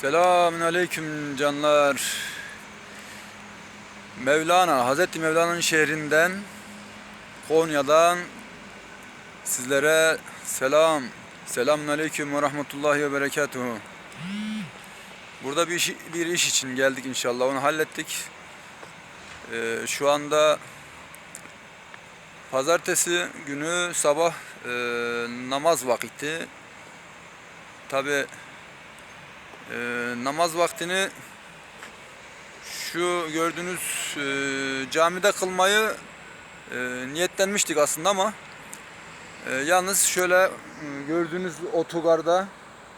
Selamün aleyküm canlar. Mevlana, Hazreti Mevlana'nın şehrinden Konya'dan sizlere selam. Selamün aleyküm ve rahmetullahi ve berekatuhu. Burada bir iş, bir iş için geldik inşallah. Onu hallettik. Ee, şu anda pazartesi günü sabah e, namaz vakti. Tabi ee, namaz vaktini şu gördüğünüz e, camide kılmayı e, niyetlenmiştik aslında ama e, yalnız şöyle e, gördüğünüz otogarda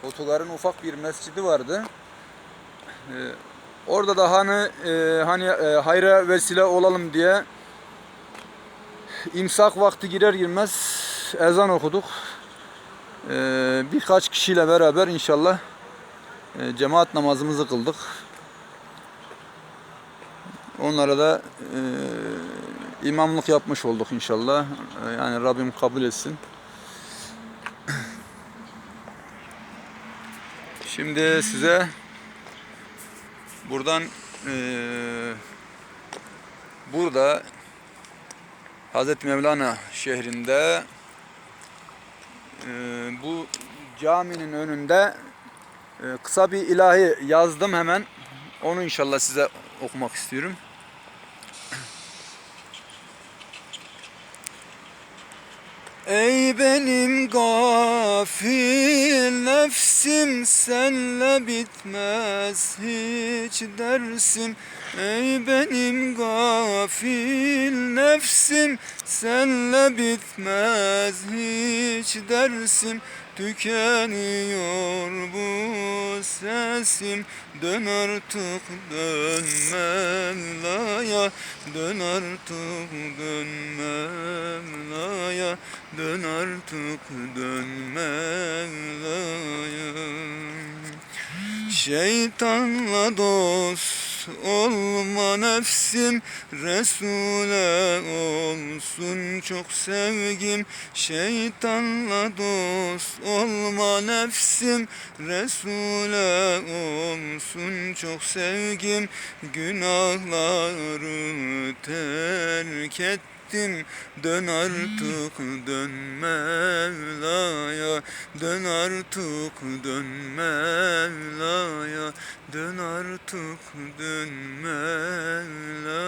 otogarın ufak bir mescidi vardı. E, orada da hani e, hani e, hayra vesile olalım diye imsak vakti girer girmez ezan okuduk. E, birkaç kişiyle beraber inşallah e, cemaat namazımızı kıldık. Onlara da e, imamlık yapmış olduk inşallah. E, yani Rabbim kabul etsin. Şimdi size buradan e, burada Hazreti Mevlana şehrinde e, bu caminin önünde ee, kısa bir ilahi yazdım hemen. Onu inşallah size okumak istiyorum. Ey benim gafil nefsim senle bitmez hiç dersim Ey benim gafil nefsim senle bitmez hiç dersim Tükeniyor bu sesim Dön artık dön Mevla'ya Dön artık dön Mevla'ya Dön artık dön Mevla'ya Şeytanla dost olma nefsim Resul'e olsun çok sevgim. Şeytanla dost olma nefsim Resul'e olsun çok sevgim. Günahları terk et ettim Dön artık dön Mevla'ya. Dön artık dön Mevla'ya. Dön artık dön Mevla'ya